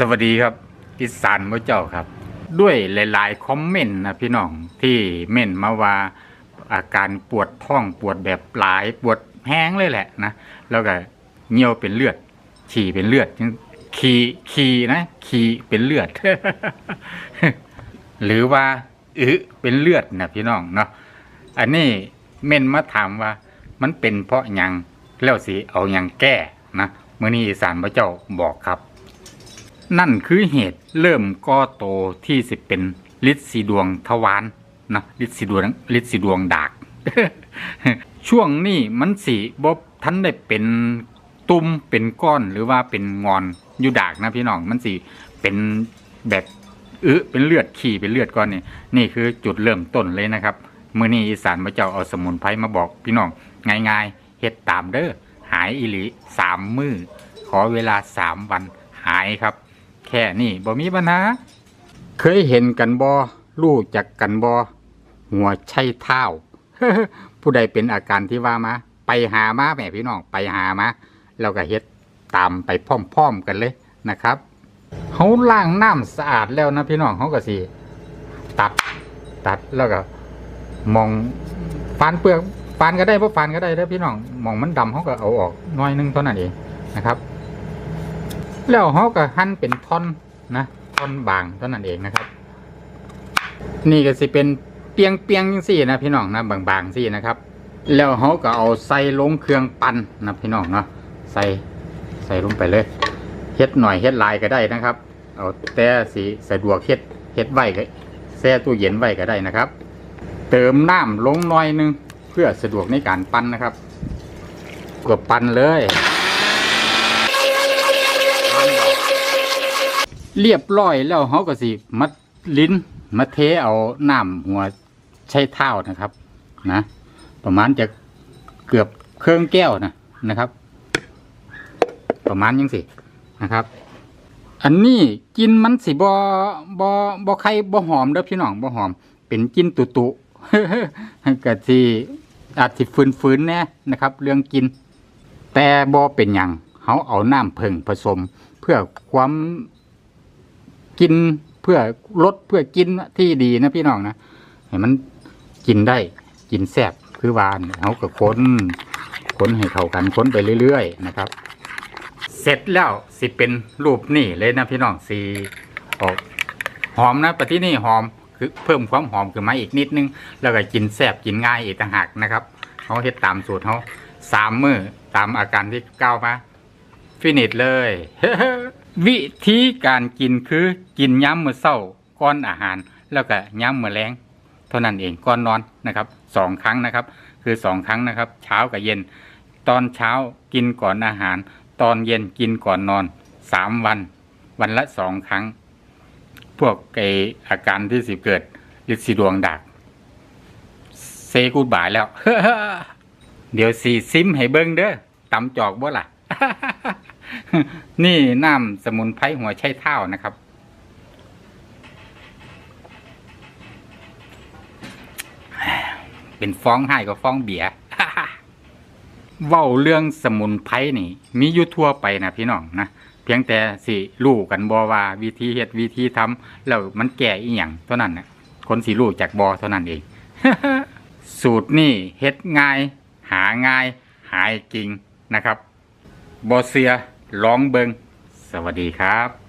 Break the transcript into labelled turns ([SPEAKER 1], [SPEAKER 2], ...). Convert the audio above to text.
[SPEAKER 1] สวัสดีครับอีสานพระเจ้าครับ ด้วยหลาย ๆ คอมเมนต์นะพี่น้องที่เม่นมาว่าอาการปวดท้องปวดแบบหลายปวดแห้งเลยแหละนะแล้วก็เงียวเป็นเลือดฉี่เป็นเลือดขี่ขี่นะขี่เป็นเลือด หรือว่าอึเป็นเลือดนะพี่น้องเนาะอันนี้เม่นมาถามว่ามันเป็นเพราะยังแล้วสิเอาหยังแก้นะเมื่อนี้อีสานพระเจ้าบอกครับ นั่นคือเหตุเริ่มก่อโตที่สิเป็นฤทธิ์สีดวงทวารนะฤทธิ์สีดวงฤทธิ์สีดวงดาก ช่วงนี้มันสีบบทันได้เป็นตุ่มเป็นก้อนหรือว่าเป็นงอนอยู่ดากนะพี่น้องมันสีเป็นแบบเอึเป็นเลือดขี่เป็นเลือดก้อนนี่นี่คือจุดเริ่มต้นเลยนะครับมื่อนี้อีสานมาเจ้าเอาสมุนไพรมาบอกพี่น้องง่ายๆเฮ็ดตามเด้อหายอิหลีสามมือขอเวลาสามวันหายครับ แค่นี้บ่มีปัญหา เคยเห็นกันบ่รู้จักกันบ่หัวไชเท้าผู้ใดเป็นอาการที่ว่ามา ไปหามาแม่พี่น้องไปหามาแล้วก็เฮ็ดตามไปพร้อมๆกันเลยนะครับเขาล้างน้ำสะอาดแล้วนะพี่น้องเขาก็สิตัดตัดแล้วก็มองฟานเปลือกฟานก็ได้เพราะฟานก็ได้แล้วพี่น้องมองมันดำเขาก็เอาออกน้อยนึงเท่านั้นเองนะครับ แล้วเขาก็หั่นเป็นท่อนนะท่อนบางเท่านั้นเองนะครับ นี่ก็สิเป็นเปียงเปียงสี่นะพี่น้องนะบางๆสี่นะครับ แล้วเขาก็เอาใส่ลงเครื่องปั่นนะพี่น้องเนาะใส่ใส่ลงไปเลยเฮ็ดหน่อยเฮ็ดลายก็ได้นะครับ เอาแต่สีสะดวกเฮ็ดเฮ็ดไว้ก็แช่ตู้เย็นไว้ก็ได้นะครับ เติมน้ำลงหน่อยหนึงเพื่อสะดวกในการปั่นนะครับกดปั่นเลย เรียบร้อยแล้วเขาก็สิมัดลิ้นมาเทเอาน้ำหัวใช้เท้านะครับ นะ ประมาณจะเกือบเครื่องแก้วนะนะครับ ประมาณยังสินะครับ อันนี้กินมันสิบอบอบอไข่บอหอมเด้อพี่น้องบอหอม เป็นกินตุตุกะทีอาจสิฟืนฟืนแน่นะครับ เรื่องกิน แต่บอเป็นหยังเขาเอาน้ำเพิ่งผสม เพื่อความ กินเพื่อลดเพื่อกินที่ดีนะพี่น้องนะให้มันกินได้กินแซ่บคือวานเขาก็ค้นค้นให้เข้ากันค้นไปเรื่อยๆนะครับ เสร็จแล้วสิเป็นรูปนี่เลยนะพี่น้องสีออกหอมนะปฏินี่หอมคือเพิ่มความหอมขึ้นมาอีกนิดนึง แล้วก็กินแซ่บกินง่ายอีกต่างหากนะครับเขาเฮ็ดตามสูตรเขาสามมือตามอาการที่ก้าวมา ฟินิชเลย วิธีการกินคือกินย้ำมื้อเช้าก่อนอาหาร แล้วก็ย้ำมื้อแรงเท่านั้นเองก่อนนอนนะครับสองครั้งนะครับ คือสองครั้งนะครับ เช้ากับเย็น ตอนเช้ากินก่อนอาหาร ตอนเย็นกินก่อนนอนสามวัน วันละสองครั้ง พวกไออาการที่สิเกิดฤทธิ์สีดวงดักเซกูดบายแล้ว เดี๋ยวสีซิมให้เบิ้งเด้อตำจอกบ่ล่ะ นี่น้ำสมุนไพรหัวไชเท้านะครับ เป็นฟ้องให้ก็ฟ้องเบียร์เว้าเรื่องสมุนไพรนี่ มีอยู่ทั่วไปนะพี่น้องนะเพียงแต่สิรู้กันบอว่าวิธีเฮ็ดวิธีทำแล้วมันแก่อีหยังเท่านั้นนะคนสิรู้จากบอเท่านั้นเอง สูตรนี่เฮ็ดง่าย หาง่าย หายจริงนะครับบอเสือ ลองเบิงสวัสดีครับ